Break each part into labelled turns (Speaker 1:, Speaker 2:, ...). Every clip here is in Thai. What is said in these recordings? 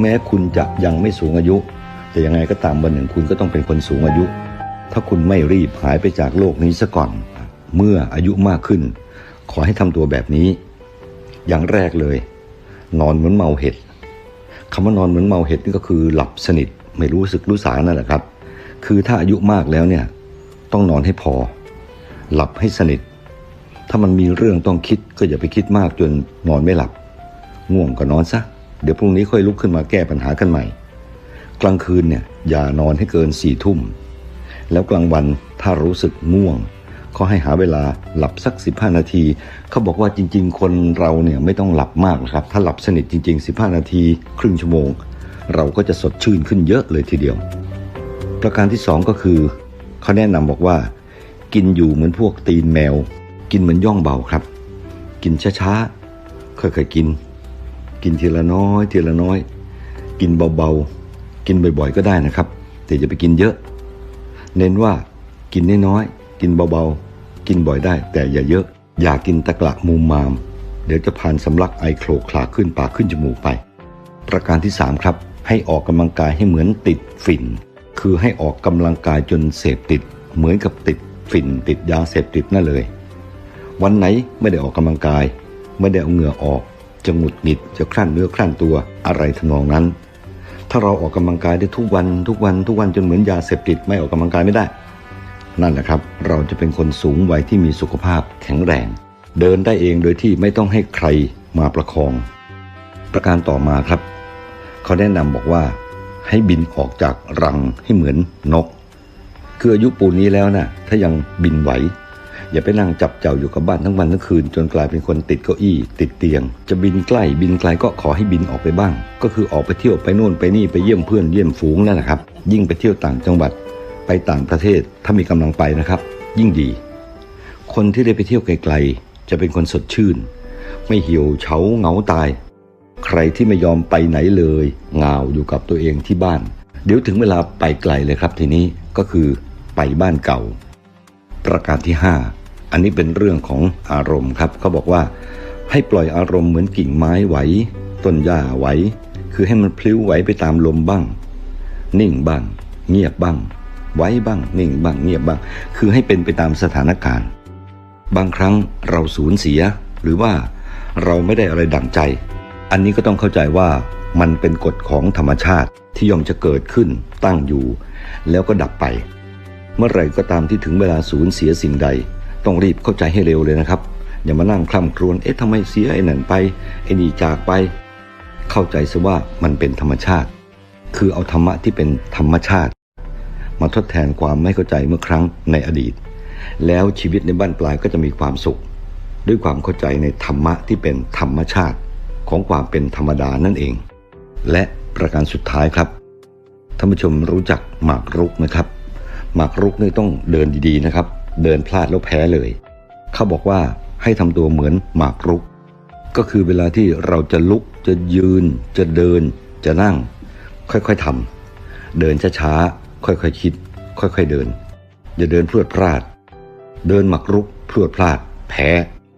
Speaker 1: แม้คุณจะยังไม่สูงอายุ แต่ยังไงก็ตามวันหนึ่งคุณก็ต้องเป็นคนสูงอายุ ถ้าคุณไม่รีบหายไปจากโลกนี้ซะก่อน เมื่ออายุมากขึ้น ขอให้ทำตัวแบบนี้ อย่างแรกเลย นอนเหมือนเมาเห็ดคำว่านอนเหมือนเมาเห็ดนี่ก็คือหลับสนิทไม่รู้สึกรู้สานั่นแหละครับ คือถ้าอายุมากแล้วเนี่ยต้องนอนให้พอ หลับให้สนิท ถ้ามันมีเรื่องต้องคิดก็อย่าไปคิดมากจนนอนไม่หลับ ง่วงก็นอนซะ เดี๋ยวพรุ่งนี้ค่อยลุกขึ้นมาแก้ปัญหากันใหม่ กลางคืนเนี่ยอย่านอนให้เกินสี่ทุ่ม แล้วกลางวันถ้ารู้สึกง่วง ก็ให้หาเวลาหลับสัก 15 นาที เขาบอกว่าจริง ๆ คนเราเนี่ยไม่ต้องหลับมากนะครับ ถ้าหลับสนิทจริง ๆ 15 นาที ครึ่งชั่วโมง เราก็จะสดชื่นขึ้นเยอะเลยทีเดียว ประการที่สองก็คือ เขาแนะนำบอกว่า กินอยู่เหมือนพวกตีนแมว กินเหมือนย่องเบาครับ กินช้าๆค่อยๆกิน กินทีละน้อยทีละน้อย กินเบาๆ กินบ่อยๆก็ได้นะครับ แต่อย่าไปกินเยอะ เน้นว่ากินน้อยๆกินเบาๆ กินบ่อยได้ แต่อย่าเยอะ อย่ากินตะกละมูมาม เดี๋ยวจะผ่านสำลักไอโคลคลาขึ้นปากขึ้นจมูกไป ประการที่ 3 ครับ ให้ออกกำลังกายให้เหมือนติดฝิ่น คือให้ออกกำลังกายจนเสพติด เหมือนกับติดฝิ่นติดยาเสพติดนั่นเลย วันไหนไม่ได้ออกกำลังกาย ไม่ได้เอาเหงื่อออก จะหงุดหงิดจะคลั่นเนื้อคลั่นตัวอะไรทำนองนั้น ถ้าเราออกกำลังกายได้ทุกวันทุกวันทุกวันจนเหมือนยาเสพติดไม่ออกกำลังกายไม่ได้ นั่นแหละครับ เราจะเป็นคนสูงวัยที่มีสุขภาพแข็งแรง เดินได้เองโดยที่ไม่ต้องให้ใครมาประคอง ประการต่อมาครับ เขาแนะนำบอกว่า ให้บินออกจากรังให้เหมือนนก คืออายุปูนนี้แล้วนะ่ะถ้ายังบินไหว อย่าไปนั่งจับเจ้าอยู่กับบ้านทั้งวันทั้งคืน จนกลายเป็นคนติดเก้าอี้ ติดเตียง จะบินใกล้บินไกลก็ขอให้บินออกไปบ้าง ก็คือออกไปเที่ยวไปโน่นไปนี่ไปเยี่ยมเพื่อนเยี่ยมฝูงนั่นแหละครับ ยิ่งไปเที่ยวต่างจังหวัด ไปต่างประเทศถ้ามีกำลังไปนะครับ ยิ่งดี คนที่ได้ไปเที่ยวไกลๆจะเป็นคนสดชื่น ไม่เหี่ยวเฉาเหงาตาย ใครที่ไม่ยอมไปไหนเลยเหงาอยู่กับตัวเองที่บ้าน เดี๋ยวถึงเวลาไปไกลเลยครับทีนี้ก็คือไปบ้านเก่า ประการที่ 5 อันนี้เป็นเรื่องของอารมณ์ครับเขาบอกว่าให้ปล่อยอารมณ์เหมือนกิ่งไม้ไหวต้นหญ้าไหวคือให้มันพลิ้วไหวไปตามลมบ้าง นิ่งบ้าง เงียบบ้าง ไว้บ้าง นิ่งบ้าง เงียบบ้าง คือให้เป็นไปตามสถานการณ์ บางครั้งเราสูญเสีย หรือว่าเราไม่ได้อะไรดั่งใจ อันนี้ก็ต้องเข้าใจว่ามันเป็นกฎของธรรมชาติที่ย่อมจะเกิดขึ้น ตั้งอยู่ แล้วก็ดับไป เมื่อไหร่ก็ตามที่ถึงเวลาสูญเสียสิ่งใด ต้องรีบเข้าใจให้เร็วเลยนะครับ อย่ามานั่งคล่ำครวญเอ๊ะทำไมเสียไอ้นั่นไปไอ้นี่จากไป เข้าใจซะว่ามันเป็นธรรมชาติ คือเอาธรรมะที่เป็นธรรมชาติ มาทดแทนความไม่เข้าใจเมื่อครั้งในอดีต แล้วชีวิตในบ้านปลายก็จะมีความสุข ด้วยความเข้าใจในธรรมะที่เป็นธรรมชาติของความเป็นธรรมดานั่นเอง และประการสุดท้ายครับท่านผู้ชมรู้จักหมากรุกไหมครับ หมากรุกนี่ต้องเดินดีๆนะครับ เดินพลาดแล้วแพ้เลย เขาบอกว่าให้ทำตัวเหมือนหมากรุก ก็คือเวลาที่เราจะลุกจะยืน จะเดิน จะนั่ง ค่อยๆทำเดินช้าๆค่อยๆคิด ค่อยๆเดิน อย่าเดินพรวดพลาด เดินหมักรุกพรวดพลาด แพ้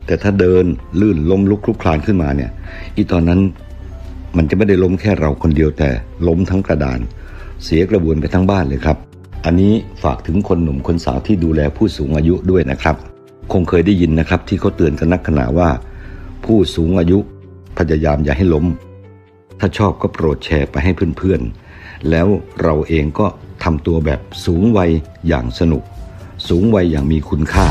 Speaker 1: แต่ถ้าเดินลื่นล้มลุกคลุกคลานขึ้นมาเนี่ยอีตอนนั้นมันจะไม่ได้ล้มแค่เราคนเดียวแต่ล้มทั้งกระดาน เสียกระบวนไปทั้งบ้านเลยครับ อันนี้ฝากถึงคนหนุ่มคนสาวที่ดูแลผู้สูงอายุด้วยนะครับ คงเคยได้ยินนะครับที่เขาเตือนกันนักขณะว่า ผู้สูงอายุพยายามอย่าให้ล้ม ถ้าชอบก็โปรดแชร์ไปให้เพื่อนๆ แล้วเราเองก็ทำตัวแบบสูงวัยอย่างสนุก สูงวัยอย่างมีคุณค่า